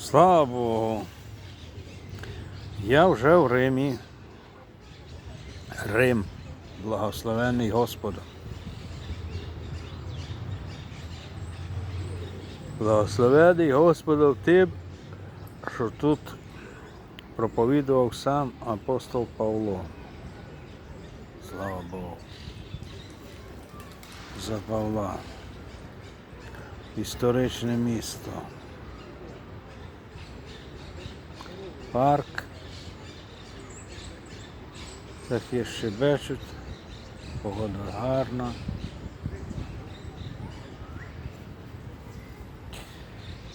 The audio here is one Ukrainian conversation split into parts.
Слава Богу. Я вже в Римі. Рим, благословений Господом. Благословений Господом тим, що тут проповідував сам апостол Павло. Слава Богу. За Павла. Історичне місто. Парк. Такі щебечуть. Погода гарна.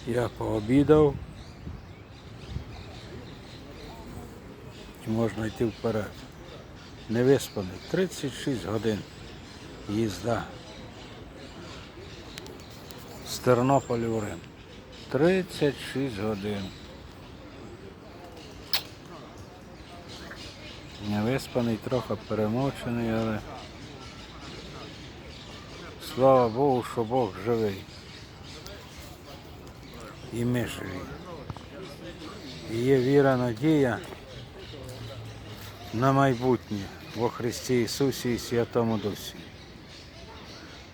Я пообідав. І можна йти вперед. Не виспаний. 36 годин їзда. З Тернополя в Рим. 36 годин. Не виспаний, трохи перемочений, але слава Богу, що Бог живий. І ми живі. І є віра, надія на майбутнє во Христі Ісусі і Святому Дусі.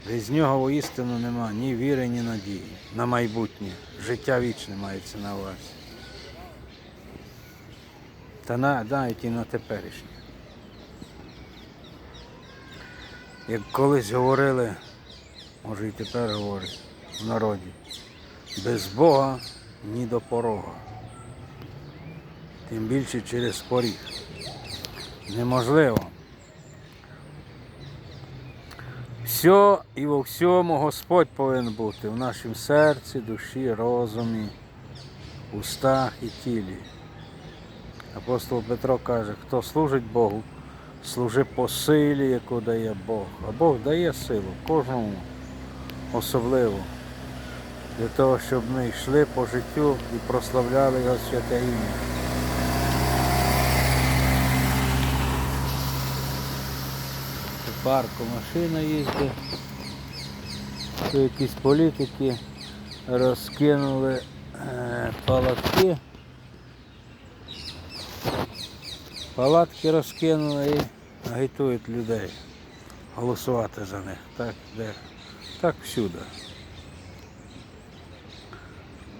Без нього воістину нема ні віри, ні надії на майбутнє. Життя вічне мається на увазі. Та навіть і на теперішнє. Як колись говорили, може і тепер говорять в народі, без Бога ні до порога. Тим більше через поріг. Неможливо. Все і во всьому Господь повинен бути в нашому серці, душі, розумі, устах і тілі. Апостол Петро каже, хто служить Богу, служи по силі, яку дає Бог. А Бог дає силу кожному особливо для того, щоб ми йшли по життю і прославляли Його святе ім'я. Парку машина їздить. Якісь політики розкинули е, палатки. Палатки розкинули і агітують людей голосувати за них. Так, де, так всюди.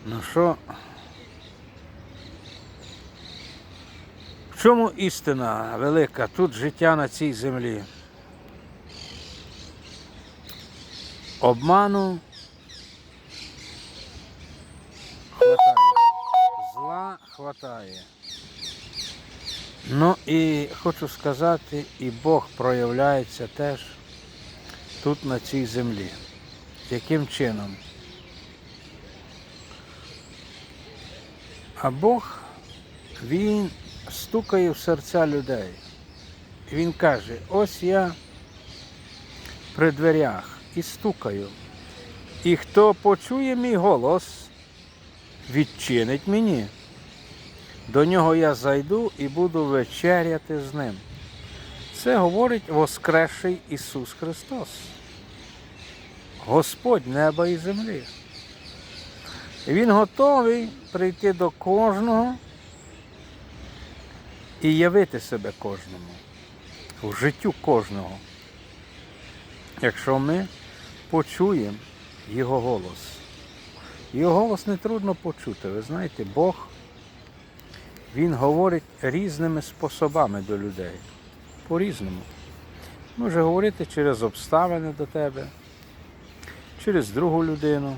Ну що? В чому істина велика? Тут життя на цій землі. Обману хватає. Зла хватає. Ну і хочу сказати, і Бог проявляється теж тут на цій землі. Яким чином? А Бог, Він стукає в серця людей. Він каже, ось я при дверях і стукаю. І хто почує мій голос, відчинить мені. До нього я зайду і буду вечеряти з ним. Це говорить Воскресший Ісус Христос. Господь неба і землі. Він готовий прийти до кожного і явити себе кожному, в життю кожного. Якщо ми почуємо Його голос. Його голос не трудно почути. Ви знаєте, Бог він говорить різними способами до людей. По-різному. Може говорити через обставини до тебе, через другу людину.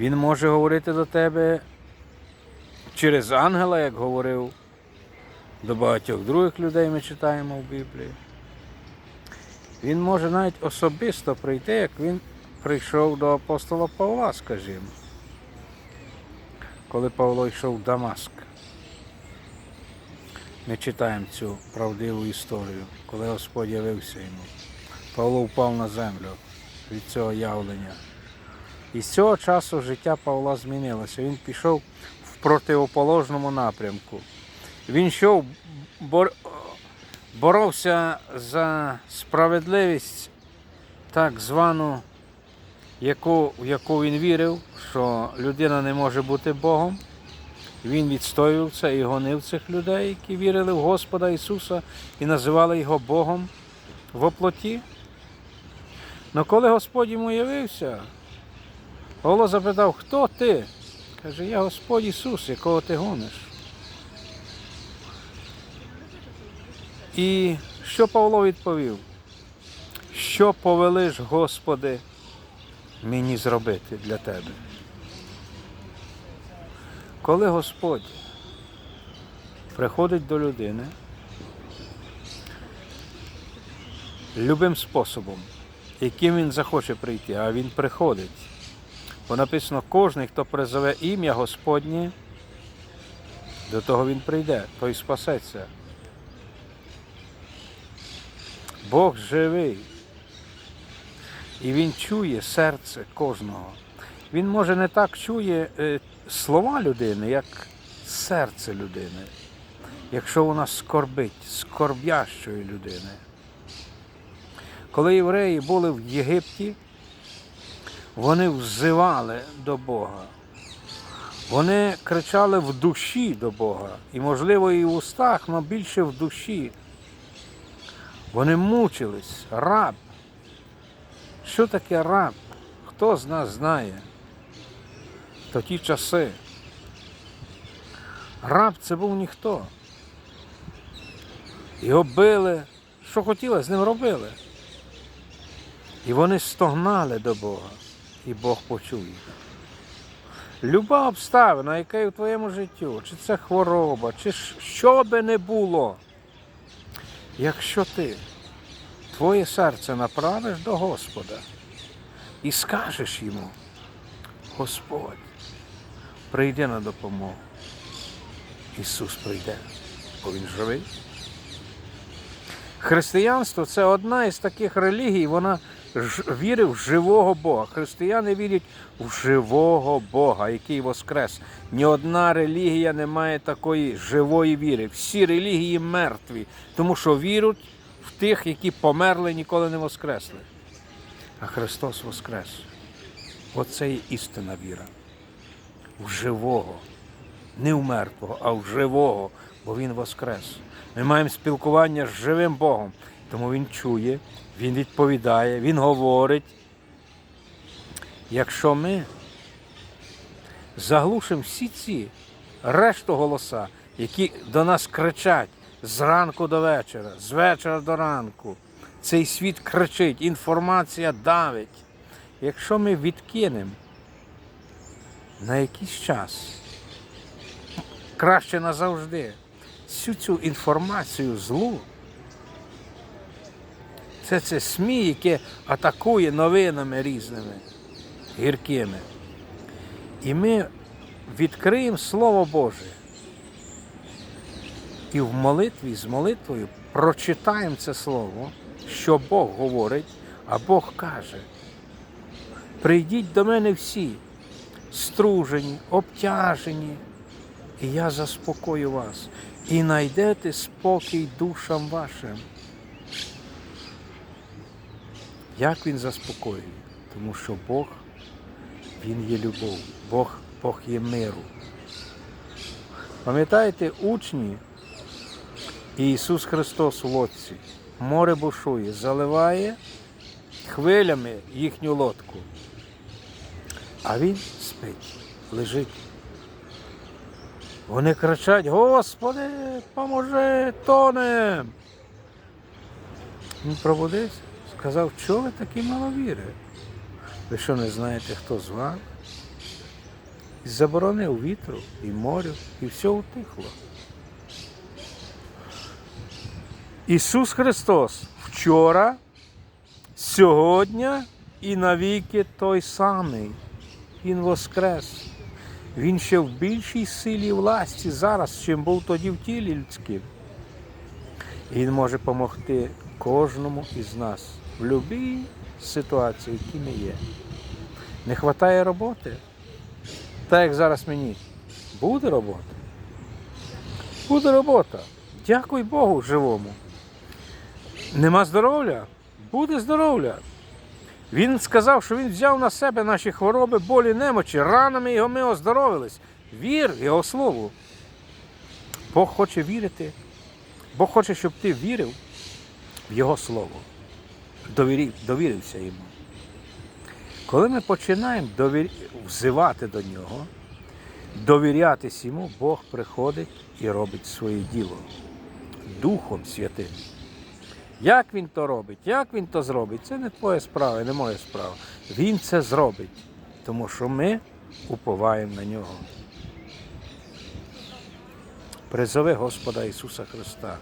Він може говорити до тебе через ангела, як говорив до багатьох других людей, ми читаємо в Біблії. Він може навіть особисто прийти, як він прийшов до апостола Павла, скажімо коли Павло йшов в Дамаск. Ми читаємо цю правдиву історію, коли Господь явився йому. Павло впав на землю від цього явлення. І з цього часу життя Павла змінилося. Він пішов в противоположному напрямку. Він йшов, бор... боровся за справедливість, так звану яку, в яку він вірив, що людина не може бути Богом. Він відстоював це і гонив цих людей, які вірили в Господа Ісуса і називали його Богом в оплоті. Но коли Господь йому явився, Павло запитав, хто ти? Каже, я Господь Ісус, якого ти гониш. І що Павло відповів? Що повелиш, Господи, мені зробити для тебе? Коли Господь приходить до людини любим способом, яким він захоче прийти, а він приходить. Бо написано, кожен, хто призове ім'я Господнє, до того він прийде, той спасеться. Бог живий. І він чує серце кожного. Він може не так чує е, слова людини, як серце людини, якщо вона скорбить, скорбящої людини. Коли євреї були в Єгипті, вони взивали до Бога. Вони кричали в душі до Бога. І, можливо, і в устах, але більше в душі. Вони мучились, раб. Що таке раб? Хто з нас знає? То ті часи. Раб це був ніхто. Його били, що хотіли, з ним робили. І вони стогнали до Бога, і Бог почув їх. Люба обставина, яка є в твоєму життю, чи це хвороба, чи що би не було, якщо ти твоє серце направиш до Господа і скажеш йому, Господь, прийди на допомогу. Ісус прийде, бо Він живий. Християнство це одна із таких релігій, вона вірить в живого Бога. Християни вірять в живого Бога, який воскрес. Ні одна релігія не має такої живої віри. Всі релігії мертві, тому що вірять в тих, які померли, ніколи не воскресли. А Христос воскрес. Оце є істинна віра. В живого. Не в мертвого, а в живого, бо Він воскрес. Ми маємо спілкування з живим Богом, тому Він чує, Він відповідає, Він говорить. Якщо ми заглушимо всі ці решту голоса, які до нас кричать з ранку до вечора, з вечора до ранку, цей світ кричить, інформація давить. Якщо ми відкинемо на якийсь час, краще назавжди, всю цю інформацію злу, це це СМІ, яке атакує новинами різними, гіркими. І ми відкриємо Слово Боже. І в молитві з молитвою прочитаємо це слово, що Бог говорить, а Бог каже. Прийдіть до мене всі, стружені, обтяжені, і я заспокою вас, і знайдете спокій душам вашим. Як він заспокоює? Тому що Бог, Він є любов, Бог, Бог є миру. Пам'ятаєте, учні і Ісус Христос у лодці, море бушує, заливає хвилями їхню лодку. А він спить, лежить. Вони кричать, Господи, поможи, тонем. Він пробудився, сказав, чого ви такі маловіри? Ви що не знаєте, хто з вами? І заборонив вітру, і морю, і все утихло. Ісус Христос вчора, сьогодні і навіки той самий. Він воскрес. Він ще в більшій силі власті зараз, чим був тоді в тілі людським. Він може допомогти кожному із нас в будь-якій ситуації, в якій ми є. Не вистачає роботи. Так як зараз мені. Буде робота. Буде робота. Дякуй Богу живому. Нема здоров'я? Буде здоров'я. Він сказав, що Він взяв на себе наші хвороби, болі, немочі, ранами його ми оздоровились. Вір Його слово. Бог хоче вірити. Бог хоче, щоб ти вірив в Його Слово. Довірів, довірився йому. Коли ми починаємо довір... взивати до нього, довірятись йому, Бог приходить і робить своє діло Духом Святим. Як він то робить, як він то зробить, це не твоя справа, не моя справа. Він це зробить, тому що ми уповаємо на нього. Призови Господа Ісуса Христа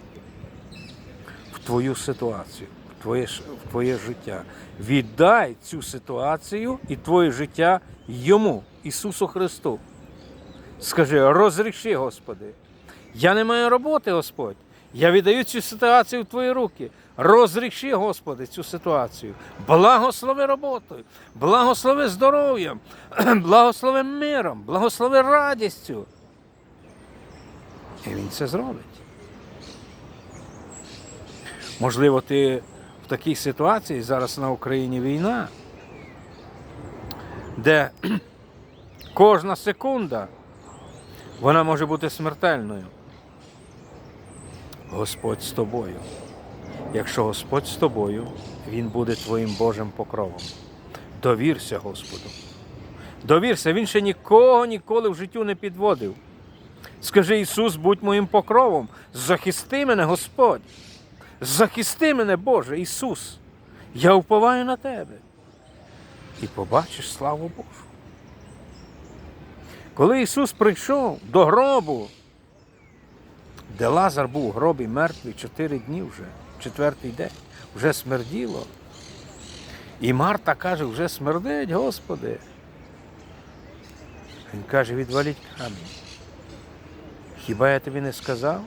в твою ситуацію, в твоє, в твоє життя. Віддай цю ситуацію і твоє життя Йому, Ісусу Христу. Скажи, розріши, Господи. Я не маю роботи, Господь. Я віддаю цю ситуацію в Твої руки. Розріши, Господи, цю ситуацію. Благослови роботою, благослови здоров'ям, благослови миром, благослови радістю. І Він це зробить. Можливо, ти в такій ситуації зараз на Україні війна, де кожна секунда вона може бути смертельною. Господь з тобою. Якщо Господь з тобою, Він буде твоїм Божим покровом. Довірся Господу. Довірся, Він ще нікого ніколи в життю не підводив. Скажи, Ісус, будь моїм покровом, захисти мене, Господь. Захисти мене, Боже, Ісус. Я вповаю на Тебе. І побачиш славу Божу. Коли Ісус прийшов до гробу, де Лазар був у гробі мертвий чотири дні вже, четвертий день, вже смерділо. І Марта каже, вже смердить, Господи. Він каже, відваліть камінь. Хіба я тобі не сказав?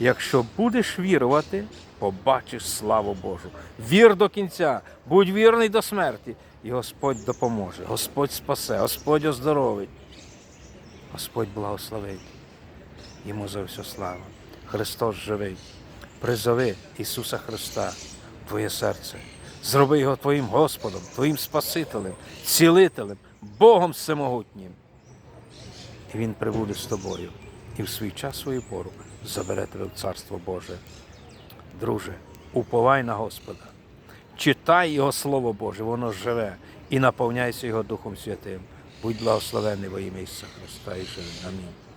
Якщо будеш вірувати, побачиш славу Божу. Вір до кінця, будь вірний до смерті, і Господь допоможе, Господь спасе, Господь оздоровить. Господь благословить. Йому за все слава. Христос живий. Призови Ісуса Христа в твоє серце. Зроби його твоїм Господом, твоїм Спасителем, цілителем, Богом всемогутнім. І Він прибуде з тобою і в свій час свою пору забере тебе в Царство Боже. Друже, уповай на Господа. Читай Його Слово Боже, воно живе і наповняйся Його Духом Святим. Будь благословений во ім'я Ісуса Христа і живи. Амінь.